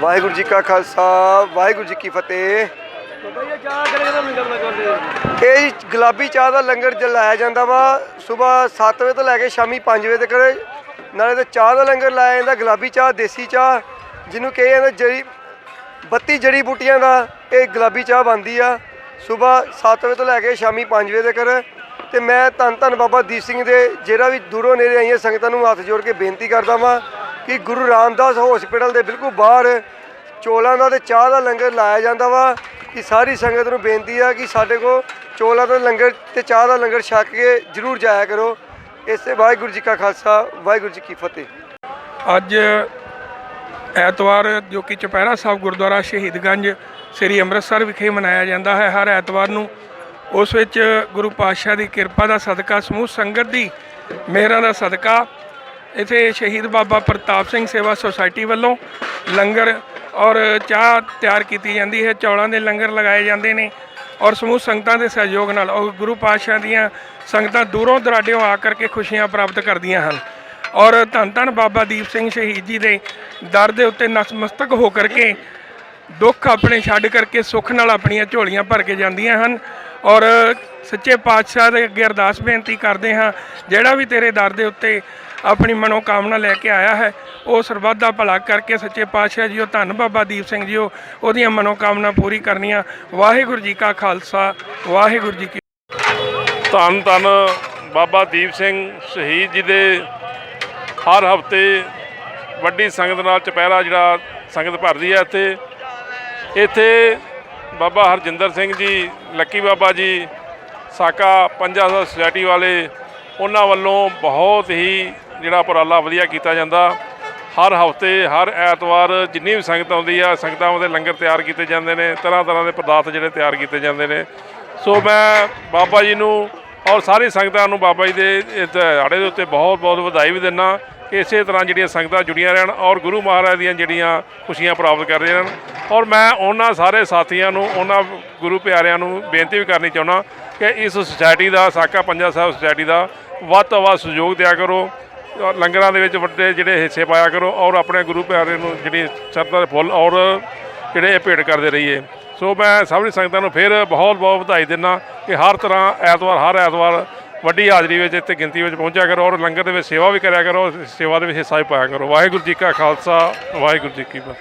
ਵਾਹਿਗੁਰੂ ਜੀ ਕਾ ਖਾਲਸਾ, ਵਾਹਿਗੁਰੂ ਜੀ ਕੀ ਫਤਿਹ। ਇਹ ਜੀ ਗੁਲਾਬੀ ਚਾਹ ਦਾ ਲੰਗਰ ਲਾਇਆ ਜਾਂਦਾ ਵਾ ਸਵੇਰ 7 ਵਜੇ ਤੋਂ ਲੈ ਕੇ ਸ਼ਾਮੀ 5 ਵਜੇ ਤੱਕ। ਨਾਲੇ ਤੇ ਚਾਹ ਦਾ ਲੰਗਰ ਲਾਇਆ ਜਾਂਦਾ, ਗੁਲਾਬੀ ਚਾਹ, ਦੇਸੀ ਚਾਹ, ਜਿਹਨੂੰ ਕਹੇ ਜਾਂਦਾ ਜੜੀ 32 ਜੜੀ ਬੂਟੀਆਂ ਦਾ, ਇਹ ਗੁਲਾਬੀ ਚਾਹ ਬਣਦੀ ਆ। ਸਵੇਰ 7 ਵਜੇ ਤੋਂ ਲੈ ਕੇ ਸ਼ਾਮੀ 5 ਵਜੇ ਤੱਕ। ਤੇ ਮੈਂ ਧੰਨ ਧੰਨ ਬਾਬਾ ਦੀਪ ਸਿੰਘ ਦੇ, ਜਿਹੜਾ ਵੀ ਦੂਰੋਂ ਨੇੜੇ ਆਈਆਂ ਸੰਗਤਾਂ ਨੂੰ ਹੱਥ ਜੋੜ ਕੇ ਬੇਨਤੀ ਕਰਦਾ ਵਾਂ ਕਿ ਗੁਰੂ ਰਾਮਦਾਸ ਹਸਪੀਟਲ ਦੇ ਬਿਲਕੁਲ ਬਾਹਰ ਚੋਲਾਂ ਦਾ ਤੇ ਚਾਹ ਦਾ ਲੰਗਰ ਲਾਇਆ ਜਾਂਦਾ ਵਾ, ਕਿ ਸਾਰੀ ਸੰਗਤ ਨੂੰ ਬੇਨਤੀ ਆ ਕਿ ਸਾਡੇ ਕੋ ਚੋਲਾਂ ਦਾ ਲੰਗਰ ਤੇ ਚਾਹ ਦਾ ਲੰਗਰ ਛਕ ਕੇ ਜਰੂਰ ਜਾਇਆ ਕਰੋ। ਇਸੇ ਵਾਹਿਗੁਰੂ ਜੀ ਕਾ ਖਾਲਸਾ, ਵਾਹਿਗੁਰੂ ਜੀ ਕੀ ਫਤਿਹ। ਅੱਜ ਐਤਵਾਰ, ਜੋ ਕਿ ਚੁਪਹਿਰਾ ਸਾਹਿਬ ਗੁਰਦੁਆਰਾ ਸ਼ਹੀਦਗੰਜ, ਸ੍ਰੀ ਅੰਮ੍ਰਿਤਸਰ ਵਿਖੇ ਮਨਾਇਆ ਜਾਂਦਾ ਹੈ। ਹਰ ਐਤਵਾਰ ਨੂੰ ਉਸ ਵਿੱਚ ਗੁਰੂ ਪਾਤਸ਼ਾਹ ਦੀ ਕਿਰਪਾ ਦਾ ਸਦਕਾ, ਸਮੂਹ ਸੰਗਤ ਦੀ ਮਿਹਰਾਂ ਦਾ ਸਦਕਾ ਇਥੇ ਸ਼ਹੀਦ ਬਾਬਾ ਪ੍ਰਤਾਪ ਸਿੰਘ ਸੇਵਾ ਸੁਸਾਇਟੀ ਵੱਲੋਂ ਲੰਗਰ ਔਰ ਚਾਹ ਤਿਆਰ ਕੀਤੀ ਜਾਂਦੀ ਹੈ। ਚੌਲਾਂ ਦੇ ਲੰਗਰ ਲਗਾਏ ਜਾਂਦੇ ਨੇ ਔਰ ਸਮੂਹ ਸੰਗਤਾਂ ਦੇ ਸਹਿਯੋਗ ਨਾਲ ਔਰ ਗੁਰੂ ਪਾਤਸ਼ਾਹ ਦੀਆਂ ਸੰਗਤਾਂ ਦੂਰੋਂ ਦਰਾਡਿਓਂ ਆ ਕਰਕੇ ਖੁਸ਼ੀਆਂ ਪ੍ਰਾਪਤ ਕਰਦੀਆਂ ਹਨ। ਔਰ ਧੰਨ ਧੰਨ ਬਾਬਾ ਦੀਪ ਸਿੰਘ ਸ਼ਹੀਦ ਜੀ ਦੇ ਦਰ ਦੇ ਉੱਤੇ ਨਤਮਸਤਕ ਹੋ ਕਰਕੇ ਦੁੱਖ ਆਪਣੇ ਛੱਡ ਕਰਕੇ ਸੁੱਖ ਨਾਲ ਆਪਣੀਆਂ ਝੋਲੀਆਂ ਭਰ ਕੇ ਜਾਂਦੀਆਂ ਹਨ। ਔਰ ਸੱਚੇ ਪਾਤਸ਼ਾਹ ਦੇ ਅੱਗੇ ਅਰਦਾਸ ਬੇਨਤੀ ਕਰਦੇ ਹਾਂ, ਜਿਹੜਾ ਵੀ ਤੇਰੇ ਦਰ ਦੇ ਉੱਤੇ ਆਪਣੀ ਮਨੋਕਾਮਨਾ ਲੈ ਕੇ ਆਇਆ ਹੈ। ਉਹ ਸਰਬੱਤ ਦਾ ਭਲਾ ਕਰਕੇ ਸੱਚੇ ਪਾਤਸ਼ਾਹ ਜੀ ਉਹ ਧੰਨ ਬਾਬਾ ਦੀਪ ਸਿੰਘ ਜੀਓ, ਉਹਦੀਆਂ ਮਨੋਕਾਮਨਾ ਪੂਰੀ ਕਰਨੀਆਂ। ਵਾਹਿਗੁਰੂ ਜੀ ਕਾ ਖਾਲਸਾ, ਵਾਹਿਗੁਰੂ ਜੀ ਕੀ ਧੰਨ ਧੰਨ ਬਾਬਾ ਦੀਪ ਸਿੰਘ ਸ਼ਹੀਦ ਜੀ ਦੇ ਹਰ ਹਫ਼ਤੇ ਵੱਡੀ ਸੰਗਤ ਨਾਲ ਚਪਹਿਰਾ ਜਿਹੜਾ ਸੰਗਤ ਭਰਦੀ ਹੈ ਇੱਥੇ। ਇੱਥੇ ਬਾਬਾ ਹਰਜਿੰਦਰ ਸਿੰਘ ਜੀ, ਲੱਕੀ ਬਾਬਾ ਜੀ, ਸਾਕਾ ਪੰਜਾ ਸੁਸਾਇਟੀ ਵਾਲੇ, ਉਹਨਾਂ ਵੱਲੋਂ ਬਹੁਤ ਹੀ ਜਿਹੜਾ ਉਪਰਾਲਾ ਵਧੀਆ ਕੀਤਾ ਜਾਂਦਾ, ਹਰ ਹਫ਼ਤੇ, ਹਰ ਐਤਵਾਰ ਜਿੰਨੀ ਵੀ ਸੰਗਤ ਆਉਂਦੀ ਆ, ਸੰਗਤਾਂ ਦੇ ਲੰਗਰ ਤਿਆਰ ਕੀਤੇ ਜਾਂਦੇ ਨੇ, ਤਰ੍ਹਾਂ ਤਰ੍ਹਾਂ ਦੇ ਪਦਾਰਥ ਜਿਹੜੇ ਤਿਆਰ ਕੀਤੇ ਜਾਂਦੇ ਨੇ। ਸੋ ਮੈਂ ਬਾਬਾ ਜੀ ਨੂੰ ਔਰ ਸਾਰੀ ਸੰਗਤਾਂ ਨੂੰ ਬਾਬਾ ਜੀ ਦੇ ਇਸ ਦਿਹਾੜੇ ਦੇ ਉੱਤੇ ਬਹੁਤ ਬਹੁਤ ਵਧਾਈ ਵੀ ਦਿੰਦਾ ਕਿ ਇਸੇ ਤਰ੍ਹਾਂ ਜਿਹੜੀਆਂ ਸੰਗਤਾਂ ਜੁੜੀਆਂ ਰਹਿਣ ਔਰ ਗੁਰੂ ਮਹਾਰਾਜ ਦੀਆਂ ਜਿਹੜੀਆਂ ਖੁਸ਼ੀਆਂ ਪ੍ਰਾਪਤ ਕਰ ਰਹੀਆਂ ਹਨ ਔਰ ਮੈਂ ਉਹਨਾਂ ਸਾਰੇ ਸਾਥੀਆਂ ਨੂੰ, ਉਹਨਾਂ ਗੁਰੂ ਪਿਆਰਿਆਂ ਨੂੰ ਬੇਨਤੀ ਵੀ ਕਰਨੀ ਚਾਹੁੰਦਾ ਕਿ ਇਸ ਸੁਸਾਇਟੀ ਦਾ, ਸਾਕਾ ਪੰਜਾ ਸਾਹਿਬ ਸੁਸਾਇਟੀ ਦਾ ਵੱਧ ਤੋਂ ਵੱਧ ਸਹਿਯੋਗ ਦਿਆ ਕਰੋ। ਔਰ ਲੰਗਰਾਂ ਦੇ ਵਿੱਚ ਵੱਡੇ ਜਿਹੜੇ ਹਿੱਸੇ ਪਾਇਆ ਕਰੋ ਔਰ ਆਪਣੇ ਗੁਰੂ ਪਿਆਰੇ ਨੂੰ ਜਿਹੜੀ ਸ਼ਰਧਾ ਦੇ ਫੁੱਲ ਔਰ ਜਿਹੜੇ ਇਹ ਭੇਟ ਕਰਦੇ ਰਹੀਏ। ਸੋ ਮੈਂ ਸਭਨੀ ਸੰਗਤਾਂ ਨੂੰ ਫਿਰ ਬਹੁਤ ਬਹੁਤ ਵਧਾਈ ਦਿੰਦਾ ਕਿ ਹਰ ਤਰ੍ਹਾਂ ਐਤਵਾਰ, ਹਰ ਐਤਵਾਰ ਵੱਡੀ ਹਾਜ਼ਰੀ ਵਿੱਚ ਇੱਥੇ ਗਿਣਤੀ ਵਿੱਚ ਪਹੁੰਚਿਆ ਕਰੋ ਔਰ ਲੰਗਰ ਦੇ ਵਿੱਚ ਸੇਵਾ ਵੀ ਕਰਿਆ ਕਰੋ, ਸੇਵਾ ਦੇ ਵਿੱਚ ਹਿੱਸਾ ਵੀ ਪਾਇਆ ਕਰੋ। ਵਾਹਿਗੁਰੂ ਜੀ ਕਾ ਖਾਲਸਾ, ਵਾਹਿਗੁਰੂ ਜੀ ਕੀ ਫਤਿਹ।